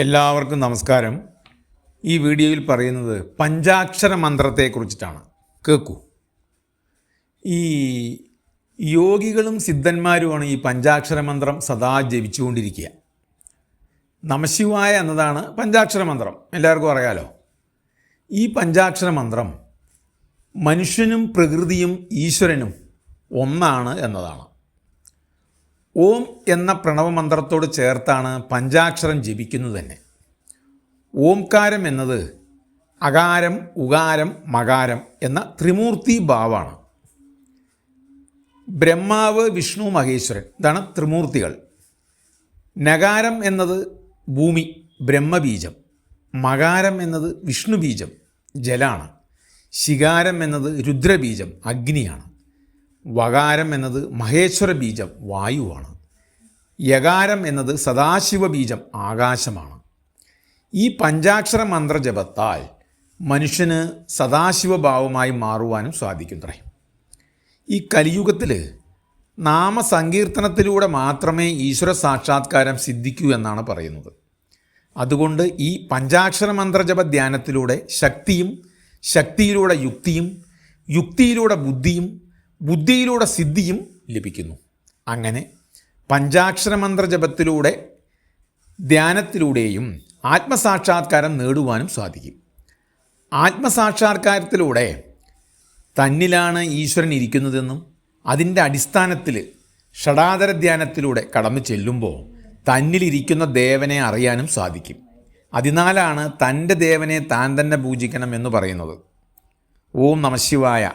എല്ലാവർക്കും നമസ്കാരം. ഈ വീഡിയോയിൽ പറയുന്നത് പഞ്ചാക്ഷര മന്ത്രത്തെക്കുറിച്ചിട്ടാണ്. കേൾക്കൂ ഈ യോഗികളും സിദ്ധന്മാരുമാണ് ഈ പഞ്ചാക്ഷര മന്ത്രം സദാ ജപിച്ചുകൊണ്ടിരിക്കുക. നമശിവായ എന്നതാണ് പഞ്ചാക്ഷര മന്ത്രം. എല്ലാവർക്കും അറിയാലോ? ഈ പഞ്ചാക്ഷര മന്ത്രം മനുഷ്യനും പ്രകൃതിയും ഈശ്വരനും ഒന്നാണ് എന്നതാണ്. ഓം എന്ന പ്രണവമന്ത്രത്തോട് ചേർത്താണ് പഞ്ചാക്ഷരം ജപിക്കുന്നത് തന്നെ. ഓംകാരം എന്നത് അകാരം ഉകാരം മകാരം എന്ന ത്രിമൂർത്തി ഭാവമാണ് ബ്രഹ്മാവ് വിഷ്ണു മഹേശ്വരൻ ഇതാണ് ത്രിമൂർത്തികൾ. നകാരം എന്നത് ഭൂമി ബ്രഹ്മബീജം. മകാരം എന്നത് വിഷ്ണുബീജം ജലാണ്. ശികാരം എന്നത് രുദ്രബീജം അഗ്നിയാണ്. വകാരം എന്നത് മഹേശ്വര ബീജം വായുവാണ്. യകാരം എന്നത് സദാശിവ ബീജം ആകാശമാണ്. ഈ പഞ്ചാക്ഷര മന്ത്രജപത്താൽ മനുഷ്യന് സദാശിവഭാവമായി മാറുവാനും സാധിക്കുന്നത്രേ ഈ കലിയുഗത്തിൽ നാമസങ്കീർത്തനത്തിലൂടെ മാത്രമേ ഈശ്വര സാക്ഷാത്കാരം സിദ്ധിക്കൂ എന്നാണ് പറയുന്നത്. അതുകൊണ്ട് ഈ പഞ്ചാക്ഷര മന്ത്രജപ ധ്യാനത്തിലൂടെ ശക്തിയും ശക്തിയിലൂടെ യുക്തിയും യുക്തിയിലൂടെ ബുദ്ധിയും ബുദ്ധിയിലൂടെ സിദ്ധിയും ലഭിക്കുന്നു. അങ്ങനെ പഞ്ചാക്ഷര മന്ത്രജപത്തിലൂടെ ധ്യാനത്തിലൂടെയും ആത്മസാക്ഷാത്കാരം നേടുവാനും സാധിക്കും. ആത്മസാക്ഷാത്കാരത്തിലൂടെ തന്നിലാണ് ഈശ്വരൻ ഇരിക്കുന്നതെന്നും അതിന്റെ അടിസ്ഥാനത്തിൽ ഷടാതര ധ്യാനത്തിലൂടെ കടന്നു ചെല്ലുമ്പോൾ തന്നിലിരിക്കുന്ന ദേവനെ അറിയാനും സാധിക്കും. അതിനാലാണ് തന്റെ ദേവനെ താൻ തന്നെ പൂജിക്കണം എന്ന് പറയുന്നത്. ഓം നമശിവായ